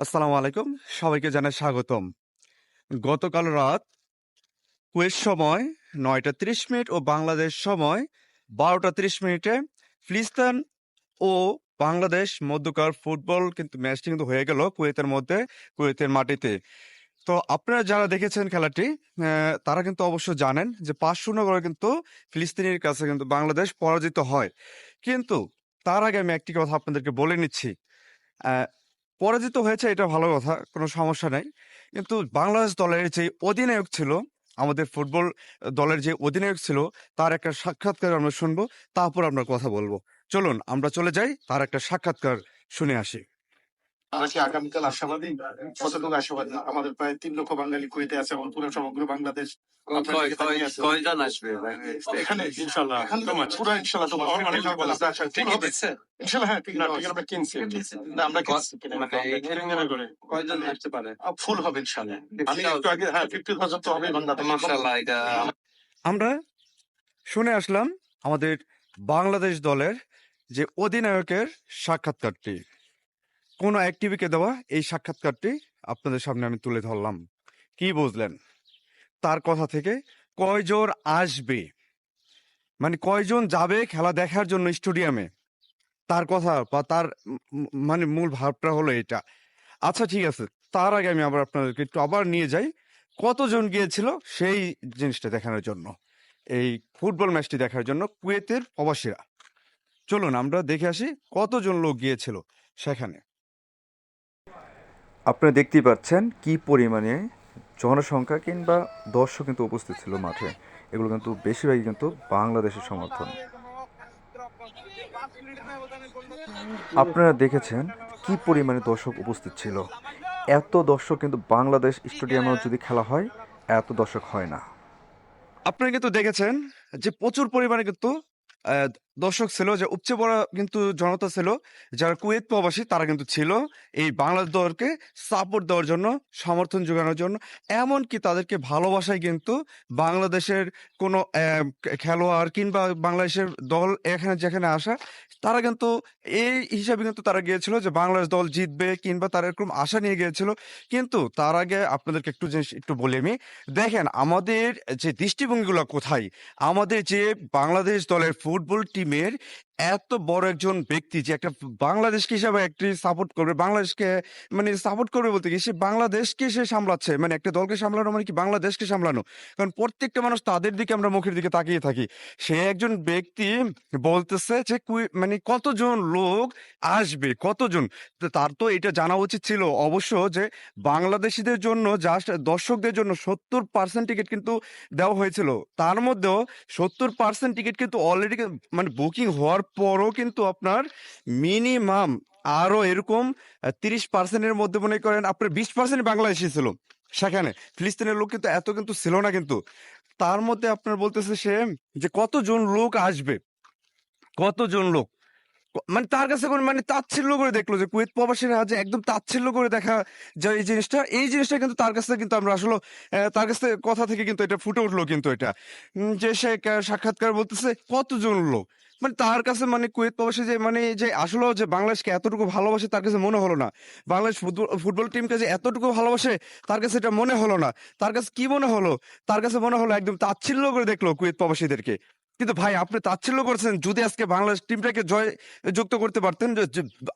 আসসালামু আলাইকুম। সবাইকে জানাই স্বাগতম। গতকাল রাত কুয়েত সময় নয়টা তিরিশ মিনিট ও বাংলাদেশ সময় বারোটা তিরিশ মিনিটে ফিলিস্তান ও বাংলাদেশ মধ্যকার ফুটবল কিন্তু ম্যাচটি কিন্তু হয়ে গেল কুয়েতের মধ্যে, কুয়েতের মাটিতে। তো আপনারা যারা দেখেছেন খেলাটি তারা কিন্তু অবশ্য জানেন যে পাঁচ শূন্য করে কিন্তু ফিলিস্তিনের কাছে কিন্তু বাংলাদেশ পরাজিত হয়। কিন্তু তার আগে আমি একটি কথা আপনাদেরকে বলে নিচ্ছি। পরাজিত হয়েছে এটা ভালো কথা, কোনো সমস্যা নাই। কিন্তু বাংলাদেশ দলের যে অধিনায়ক ছিল, আমাদের ফুটবল দলের যে অধিনায়ক ছিল, তার একটা সাক্ষাৎকার আমরা শুনব, তারপর আমরা কথা বলব। চলুন, আমরা চলে যাই, তার একটা সাক্ষাৎকার শুনে আসি। আমরা কি আগামীকাল আশাবাদী? কতটুকু আশাবাদী? আমাদের প্রায় তিন লক্ষ বাঙালি কুয়েতে আছে এবং পুরো সমগ্র বাংলাদেশ। কয়জন আসবে? এখানে ইনশাল্লাহ পুরো ইনশাল্লাহ তোমার অনেক ভালো ঠিক টিকিট হবে দিচ্ছে। ইনশাল্লাহ হ্যাঁ ঠিক আছে। আমরা কিনছি। না আমরা কিনছি কিনে মানে করে। কয়জন আসতে পারে? ফুল হবে ইনশাল্লাহ। আমি একটু আগে হ্যাঁ ফিফটি থাউজেন্ড তো হবে বাংলাদেশ। মাশাআল্লাহ এটা আমরা শুনে আসলাম আমাদের বাংলাদেশ দলের যে অধিনায়কের সাক্ষাৎকারটি। কোন এক টিভিকে দেওয়া, এই সাক্ষাৎকারটি আপনাদের সামনে আমি তুলে ধরলাম। কি বুঝলেন? তার কথা থেকে কয়জন আসবে? মানে কয়জন যাবে খেলা দেখার জন্য স্টেডিয়ামে? তার কথা বা তার মানে মূল ভাবটা হলো এটা। আচ্ছা ঠিক আছে। তার আগে আমি আবার আপনাদেরকে একটু আবার নিয়ে যাই। কতজন গিয়েছিল সেই জিনিসটা দেখানোর জন্য? এই ফুটবল ম্যাচটি দেখার জন্য কুয়েতের প্রবাসীরা। চলুন আমরা দেখে আসি কতজন লোক গিয়েছিল সেখানে। আপনারা দেখতেই পাচ্ছেন কি পরিমাণে জনসংখ্যা কিংবা দর্শক কিন্তু উপস্থিত ছিল মাঠে। এগুলো কিন্তু বেশিরভাগই কিন্তু বাংলাদেশের সমর্থন। আপনারা দেখেছেন কি পরিমাণে দর্শক উপস্থিত ছিল। এত দর্শক কিন্তু বাংলাদেশ স্টেডিয়ামেও যদি খেলা হয়, এত দর্শক হয় না। আপনারা কিন্তু দেখেছেন যে প্রচুর পরিমাণে কিন্তু দর্শক ছিল যে উপচে পড়া কিন্তু জনতা ছিল, যারা কুয়েত প্রবাসী তারা কিন্তু ছিল এই বাংলাদেশ দলকে সাপোর্ট দেওয়ার জন্য, সমর্থন যোগানোর জন্য। এমনকি তাদেরকে ভালোবাসায় কিন্তু বাংলাদেশের কোনো খেলোয়াড় কিংবা বাংলাদেশের দল এখানে যেখানে আসা, তারা কিন্তু এই হিসাবে কিন্তু তারা গিয়েছিল যে বাংলাদেশ দল জিতবে কিংবা তারা এরকম আশা নিয়ে গিয়েছিল। কিন্তু তার আগে আপনাদেরকে একটু জিনিস একটু বলি আমি। দেখেন, আমাদের যে দৃষ্টিভঙ্গিগুলো কোথায়? আমাদের যে বাংলাদেশ দলের ফুটবল vermelho এত বড় একজন ব্যক্তি যে একটা বাংলাদেশকে হিসাবে একটি সাপোর্ট করবে, বাংলাদেশকে মানে সাপোর্ট করবে বলতে কি সে বাংলাদেশকে সে সামলাচ্ছে মানে একটা দলকে সামলানো মানে কি বাংলাদেশকে সামলানো? কারণ প্রত্যেকটা মানুষ তাদের দিকে আমরা মুখের দিকে তাকিয়ে থাকি। সে একজন ব্যক্তি বলতেছে যে মানে কতজন লোক আসবে, কতজন? তার তো এটা জানা উচিত ছিল অবশ্য যে বাংলাদেশিদের জন্য জাস্ট দর্শকদের জন্য সত্তর পার্সেন্ট টিকিট কিন্তু দেওয়া হয়েছিল। তার মধ্যেও সত্তর পার্সেন্ট টিকিট কিন্তু অলরেডি মানে বুকিং হওয়ার পরও কিন্তু আপনার মিনিমাম আরও এরকম তিরিশ পার্সেন্টের মধ্যে মনে করেন আপনার বিশ পার্সেন্ট বাংলাদেশি ছিল। সেখানে ফিলিস্তিনের লোক কিন্তু এত কিন্তু ছিল না কিন্তু। তার মধ্যে আপনার বলতেছে সে যে কতজন লোক আসবে? কতজন লোক? মানে তার কাছে কোনো মানে তাচ্ছিল্য করে দেখল যে কুয়েত প্রবাসীরা যে একদম তাচ্ছিল্য করে দেখা যায় এই জিনিসটা। এই জিনিসটা কিন্তু তার কাছে কিন্তু আমরা আসলে তার কাছে কথা থেকে কিন্তু এটা ফুটে উঠল কিন্তু এটা। যে সে সাক্ষাৎকার বলতেছে কতজন লোক? মানে তার কাছে মানে কুয়েত প্রবাসী যে মানে যে আসলে যে বাংলাদেশকে এতটুকু ভালোবাসে তার কাছে মনে হলো না। বাংলাদেশ ফুটবল ফুটবল টিমকে যে এতটুকু ভালোবাসে তার কাছে এটা মনে হলো না। তার কাছে কি মনে হলো? তার কাছে মনে হলো একদম তাচ্ছিল্য করে দেখল কুয়েত প্রবাসীদেরকে। কিন্তু ভাই, আপনি তাচ্ছিল্য করছেন। যদি আজকে বাংলাদেশ টিমটাকে জয়, যুক্ত করতে পারতেন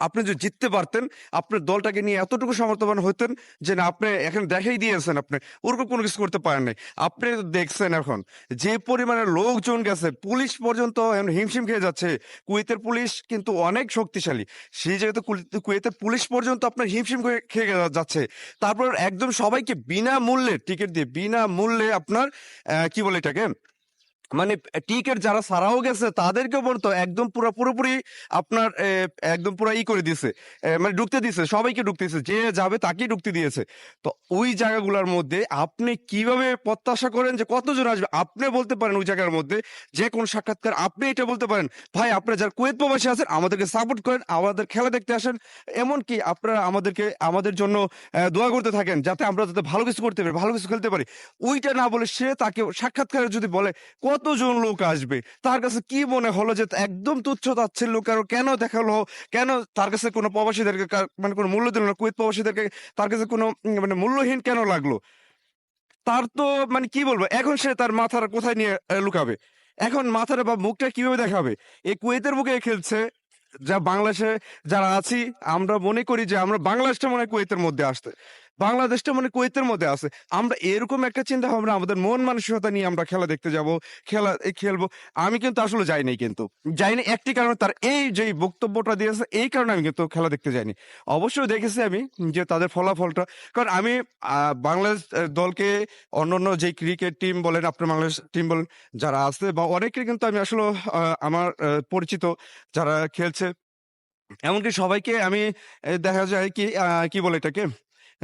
আপনি যদি জিততে পারতেন, আপনার দলটাকে নিয়ে এতটুকু সমর্থবান হতেন যে, না, আপনি এখন দেখাই দিয়েছেন আপনি, ওরকম কোনো কিছু করতে পারেন নাই। আপনি দেখছেন এখন, যে পরিমাণে লোকজন গেছে, পুলিশ পর্যন্ত এখন হিমশিম খেয়ে যাচ্ছে। কুয়েতের পুলিশ কিন্তু অনেক শক্তিশালী। সেই জায়গাতে কুয়েতের পুলিশ পর্যন্ত আপনার হিমশিম খেয়ে- যাচ্ছে। তারপর একদম সবাইকে বিনা মূল্যে টিকিট দিয়ে বিনা মূল্যে আপনার কি বলে এটাকে? মানে টিকিট যারা সারাও গেছে তাদেরকে বলতো, একদম পুরো, পুরোপুরি আপনার একদম পুরো ই করে দিয়েছে মানে ঢুকতে দিয়েছে সবাইকে ঢুকতে দিয়েছে যে যাবে তাকেই ঢুকতে দিয়েছে। তো ওই জায়গাগুলোর মধ্যে আপনি কীভাবে প্রত্যাশা করেন যে কতজন আসবে? আপনি বলতে পারেন ওই জায়গার মধ্যে, যে কোন সাক্ষাৎকার আপনি এটা বলতে পারেন, ভাই, আপনারা যারা কুয়েত প্রবাসী আছেন, আমাদেরকে সাপোর্ট করেন, আমাদের খেলা দেখতে আসেন। এমনকি আপনারা আমাদেরকে, আমাদের জন্য দোয়া করতে থাকেন, যাতে আমরা যাতে ভালো কিছু করতে পারি, ভালো কিছু খেলতে পারি। ওইটা না বলে সে তাকে সাক্ষাৎকারে যদি বলে, কত কতজন লোক আসবে? তার কাছে কি মনে হলো যে একদম তুচ্ছ তাচ্ছিল্য কারও কেন দেখাল? কেন তার কাছে কোনো প্রবাসীদেরকে মানে কোনো মূল্য দিল না? কুয়েত প্রবাসীদেরকে তার কাছে কোনো মানে মূল্যহীন কেন লাগল? তার তো মানে কি বলব, এখন সে তার মাথার কোথায় নিয়ে লুকাবে? এখন মাথার বা মুখটা কীভাবে দেখাবে? এই কুয়েতের মুখে খেলছে, যা বাংলাদেশে যারা আছি, আমরা মনে করি যে আমরা বাংলাদেশটা মনে হয় কুয়েতের মধ্যে আসতে। বাংলাদেশটা মানে কুয়েতের মধ্যে আছে। আমরা এরকম একটা চিন্তা ভাবনা আমাদের মন মানসিকতা নিয়ে আমরা খেলা দেখতে যাব, খেলা খেলব। আমি কিন্তু আসলে যাইনি কিন্তু। যাইনি একটি কারণে তার এই যে বক্তব্যটা দিয়েছে, এই কারণে আমি কিন্তু খেলা দেখতে যাইনি। অবশ্যই দেখেছি আমি যে তাদের ফলাফলটা। কারণ আমি বাংলাদেশ দলকে অন্যান্য যে ক্রিকেট টিম বলেন, আপনার বাংলাদেশ টিম বলেন, যারা আছে বা অনেকে কিন্তু আমি আসলে আমার পরিচিত যারা খেলছে। এমনকি সবাইকে আমি দেখা যায় কি কি বলে এটাকে?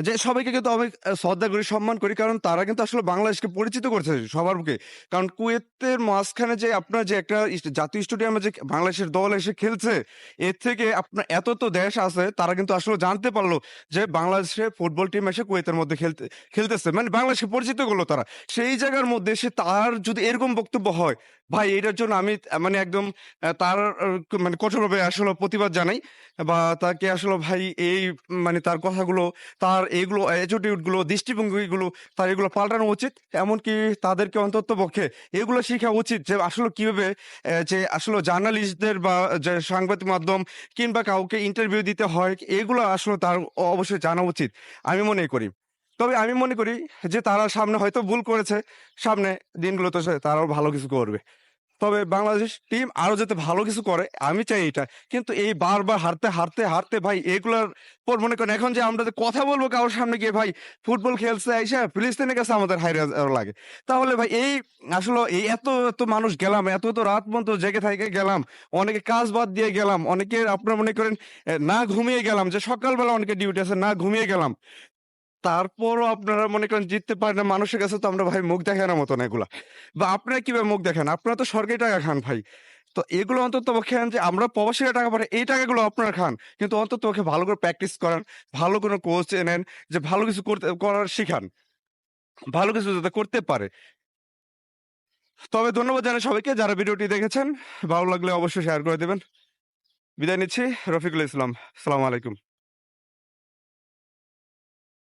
যে সবাইকে কিন্তু আমি শ্রদ্ধা করি, সম্মান করি, কারণ তারা কিন্তু আসলে বাংলাদেশকে পরিচিত করছে সবার বুকে কারণ কুয়েতের মাঝখানে যে আপনার যে একটা জাতীয় স্টেডিয়ামে যে বাংলাদেশের দল এসে খেলছে, এর থেকে আপনার এত তো দেশ আছে, তারা কিন্তু আসলে জানতে পারল যে বাংলাদেশে ফুটবল টিম এসে কুয়েতের মধ্যে খেলতে, খেলতেছে। মানে বাংলাদেশকে পরিচিত করল তারা। সেই জায়গার মধ্যে সে তার যদি এরকম বক্তব্য হয়, ভাই এটার জন্য আমি মানে একদম তার মানে কঠোরভাবে আসলে প্রতিবাদ জানাই বা তাকে আসলে ভাই, এই মানে তার কথাগুলো, তার এগুলো অ্যাটিটিউডগুলো দৃষ্টিভঙ্গিগুলো তার এগুলো পাল্টানো উচিত। এমনকি তাদেরকে অন্তত পক্ষে এগুলো শেখা উচিত যে আসলে কীভাবে যে আসলে জার্নালিস্টদের বা, যে সাংবাদিক মাধ্যম কিংবা কাউকে ইন্টারভিউ দিতে হয়, এগুলো আসলে তার অবশ্যই জানা উচিত। আমি মনে করি। তবে আমি মনে করি যে তারা সামনে হয়তো ভুল করেছে। সামনে দিনগুলোতে তারাও ভালো কিছু করবে। তবে বাংলাদেশ টিম আরও যাতে ভালো কিছু করে, আমি চাই এটা। কিন্তু এই বারবার হারতে হারতে হারতে ভাই, এগুলার পর মনে করেন এখন যে আমরা কথা বলব কারোর সামনে গিয়ে ভাই, ফুটবল খেলছে এসে ফিলিস্তিনের কাছে আমাদের হাইরে লাগে। তাহলে ভাই, এই আসলে এই এত এত মানুষ গেলাম, এত এত রাত পর্যন্ত জেগে থেকে গেলাম, অনেকে কাজ বাদ দিয়ে গেলাম অনেকে আপনার মনে করেন না ঘুমিয়ে গেলাম, যে সকালবেলা অনেকে ডিউটি আছে, না ঘুমিয়ে গেলাম। তারপরও আপনারা মনে করেন জিততে পারেন না, মানুষের কাছে তো আমরা ভাই মুখ দেখানোর মতো না এগুলা। বা আপনারা কীভাবে মুখ দেখেন? আপনারা তো সরকারি টাকা খান ভাই। তো এগুলো অন্তত খেন যে আমরা প্রবাসীরা টাকা পাঠাই, এই টাকাগুলো আপনারা খান। কিন্তু অন্তত ওকে ভালো করে প্র্যাকটিস করান, ভালো কোনো কোচ এনেন যে ভালো কিছু করতে, করার শিখান। ভালো কিছু যাতে করতে পারে। তবে ধন্যবাদ জানাই সবাইকে যারা ভিডিওটি দেখেছেন। ভালো লাগলে অবশ্যই শেয়ার করে দেবেন। বিদায় নিচ্ছি, রফিকুল ইসলাম। সালাম আলাইকুম।